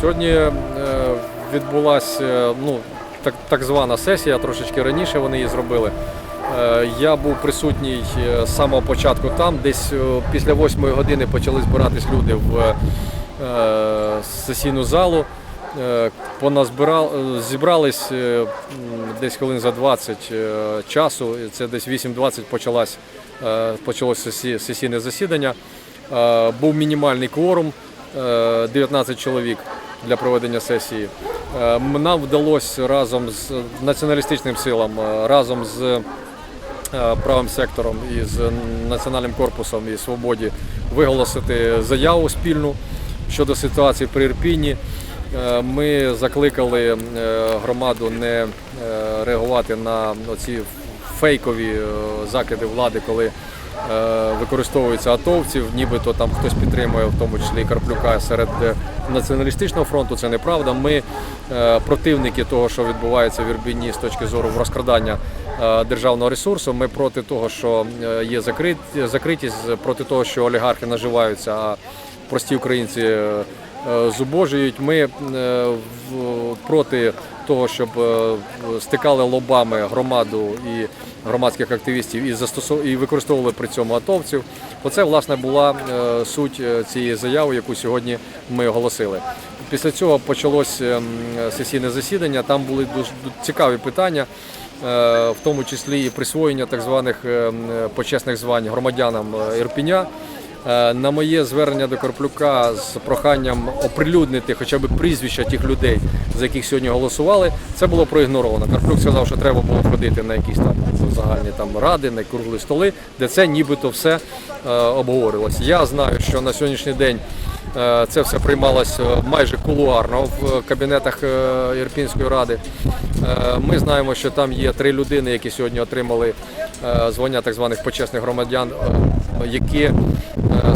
Сьогодні е, відбулася ну, так, так звана сесія, трошечки раніше вони її зробили. Е, Я був присутній е, з самого початку там. Десь е, після 8 години почали збиратись люди в е, сесійну залу. Е, Поназбирал, е, зібрались е, десь хвилин за 20 е, часу. Це десь 8.20 почалось, е, почалося сесійне засідання. Е, Був мінімальний кворум е, 19 чоловік для проведення сесії. Е, Нам вдалося разом з націоналістичним силам, е, разом з е, правим сектором і з національним корпусом і свободі виголосити заяву спільну щодо ситуації при Ірпіні. Ми закликали громаду не реагувати на ці фейкові закиди влади, коли е, використовуються атовців, нібито там хтось підтримує, в тому числі і Карплюка серед е, націоналістичного фронту. Це неправда. Ми е, противники того, що відбувається в Ірбіні з точки зору розкрадання державного ресурсу. Ми проти того, що є закрит- закритість, проти того, що олігархи наживаються, а прості українці зубожують. Ми е, проти того, щоб е, стикали лобами громаду і громадських активістів і застосов... і використовували при цьому атовців. Оце власне була е, суть е, цієї заяви, яку сьогодні ми оголосили. Після цього почалось сесійне засідання. Там були дуже цікаві питання, е, в тому числі і присвоєння так званих почесних звань громадянам е, Ірпіня. Е, На моє звернення до Карплюка з проханням оприлюднити хоча б прізвища тих людей, за яких сьогодні голосували, це було проігноровано. Карплюк сказав, що треба було ходити на якісь там загальні там ради, на круглі столи, де це нібито все е, обговорювалося. Я знаю, що на сьогоднішній день е, це все приймалось майже кулуарно в кабінетах Ірпінської ради. Ми знаємо, що там є три людини, які сьогодні отримали звання так званих почесних громадян, які е,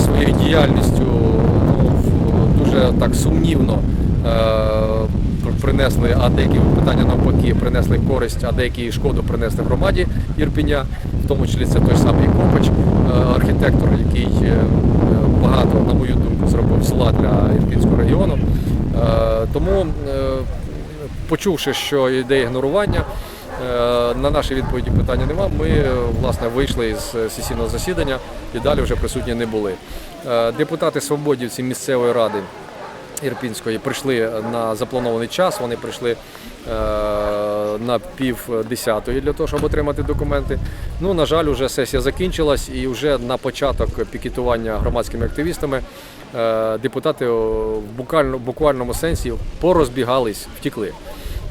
своєю діяльністю ну, дуже так сумнівно е, принесли, а деякі питання навпаки принесли користь, а деякі шкоду принесли громаді Ірпіня, в тому числі це той самий Копач, е, архітектор, який е, багато, на мою думку, зробив села для Ірпінського регіону. Е, Тому, е, почувши, що йде ігнорування, е, на наші відповіді питання нема. Ми е, власне вийшли із сесійного засідання і далі вже присутні не були. Е, Депутати свободівці місцевої ради Ірпінської прийшли на запланований час. Вони прийшли е, на пів десятої для того, щоб отримати документи. Ну, на жаль, вже сесія закінчилась і вже на початок пікетування громадськими активістами е, депутати в буквальному сенсі порозбігались, втікли.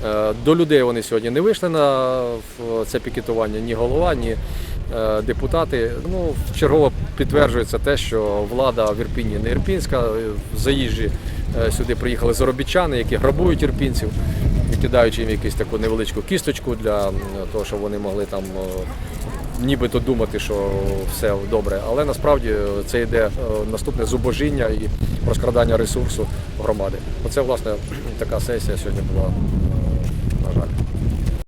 Е, До людей вони сьогодні не вийшли на це пікетування ні голова, ні е, депутати. Ну, чергово підтверджується те, що влада в Ірпіні не ірпінська. Е, Заїжджі сюди приїхали заробітчани, які грабують ірпінців, кидаючи їм якусь таку невеличку кісточку для того, щоб вони могли там. Нібито думати, що все добре, але насправді це йде наступне зубожіння і розкрадання ресурсу громади. Оце власне така сесія сьогодні була на жаль.